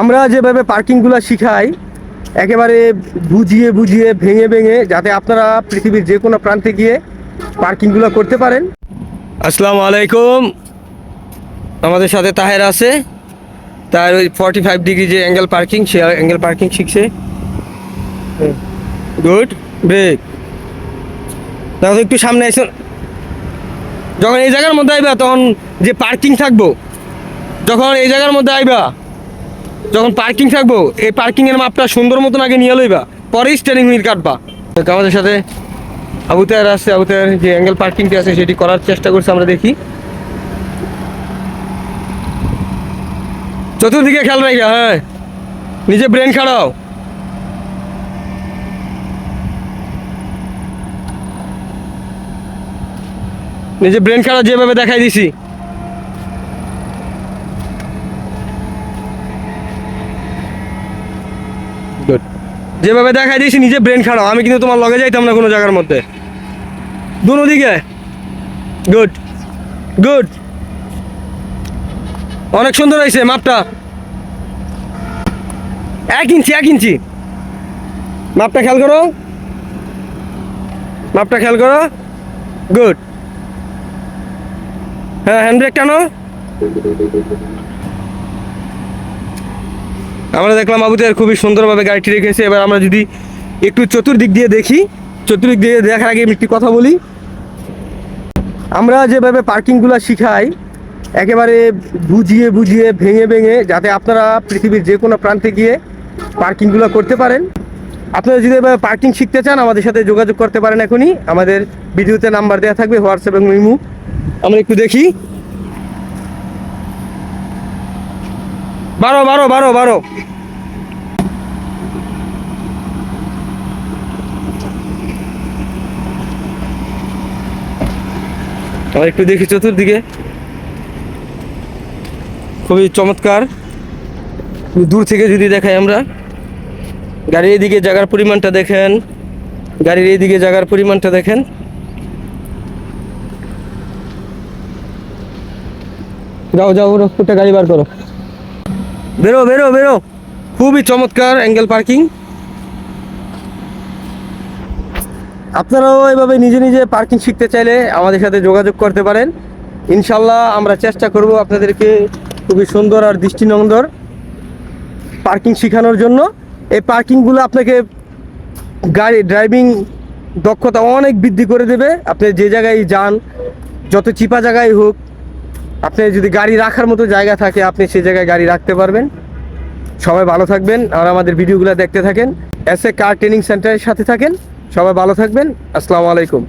আমরা যেভাবে পার্কিংগুলো শিখাই, একেবারে বুঝিয়ে বুঝিয়ে ভেঙে ভেঙে যাতে আপনারা পৃথিবীর যে কোনো প্রান্তে গিয়ে পার্কিংগুলো করতে পারেন। আসসালামু আলাইকুম। আমাদের সাথে তাহের আছে। তার ওই ফর্টি ফাইভ ডিগ্রি যে অ্যাঙ্গেল পার্কিং সে অ্যাঙ্গেল পার্কিং শিখছে। গুড ব্রেক তাহলে একটু সামনে এসে। যখন এই জায়গার মধ্যে আইবা, তখন যে পার্কিং থাকব, যখন এই জায়গার মধ্যে আইবা যখন পার্কিং থাকব, এই পার্কিং এর মাপটা সুন্দর মতন আগে নিয়ে লইবা, পরেই স্টেরিং হুইল কাটবা। আমাদের সাথে আবু তায়ার আছে, আবু যে অ্যাঙ্গেল পার্কিংটি আছে, সেটি করার চেষ্টা করছে, আমরা দেখি। চতুর্দিকে খেয়াল রাখা হ্যাঁ। নিজে ব্রেন খাড়াও। নিজে ব্রেন খাড়া যেভাবে দেখাই দিছি গুড যেভাবে দেখাই দিয়েছি, নিজে ব্রেন খারাপ। আমি কিন্তু তোমার লগে যাইতাম না কোনো জায়গার মধ্যে। দুনো দিকে। গুড গুড অনেক সুন্দর হয়েছে মাপটা। এক ইঞ্চি এক ইঞ্চি। মাপটা খেয়াল করো। মাপটা খেয়াল করো। গুড হ্যাঁ হ্যান্ড ব্রেক টানো। আমরা দেখলাম আবুদের খুবই সুন্দরভাবে গাড়িটি রেখেছে। এবার আমরা যদি একটু চতুর্দিক দিয়ে দেখি, চতুর্দিক দিয়ে দেখার আগে একটি কথা বলি। আমরা যেভাবে পার্কিংগুলো শিখাই, একেবারে বুঝিয়ে বুঝিয়ে ভেঙে ভেঙে যাতে আপনারা পৃথিবীর যে কোনো প্রান্তে গিয়ে পার্কিংগুলো করতে পারেন। আপনারা যদি এভাবে পার্কিং শিখতে চান, আমাদের সাথে যোগাযোগ করতে পারেন এখনই। আমাদের ভিডিওতে নাম্বার দেওয়া থাকবে, হোয়াটসঅ্যাপ এবং ইমু। আমরা একটু দেখি। বারো বারো বারো বারো। আমরা একটু দেখি চতুর্দিকে। খুবই চমৎকার। দূর থেকে যদি দেখাই আমরা। গাড়ির এদিকে জায়গার পরিমাণটা দেখেন। গাড়ির এইদিকে জায়গার পরিমাণটা দেখেন। যাও যাও রসপুরটা গাড়ি বার করো। বেরো বেরো বেরো। খুবই চমৎকার অ্যাঙ্গেল পার্কিং আপনারাও এভাবে নিজে নিজে পার্কিং শিখতে চাইলে আমাদের সাথে যোগাযোগ করতে পারেন। ইনশাল্লাহ আমরা চেষ্টা করব আপনাদেরকে খুবই সুন্দর আর দৃষ্টিনন্দর পার্কিং শেখানোর জন্য। এই পার্কিংগুলো আপনাকে গাড়ি ড্রাইভিং দক্ষতা অনেক বৃদ্ধি করে দেবে। আপনি যে জায়গায় যান, যত চিপা জায়গায় হোক আপনি যদি গাড়ি রাখার মতো জায়গা থাকে, আপনি সেই জায়গায় গাড়ি রাখতে পারবেন। সবাই ভালো থাকবেন আর আমাদের ভিডিওগুলো দেখতে থাকেন। এস এ কার ট্রেনিং সেন্টারের সাথে থাকেন। সবাই ভালো থাকবেন। আসসালামু আলাইকুম।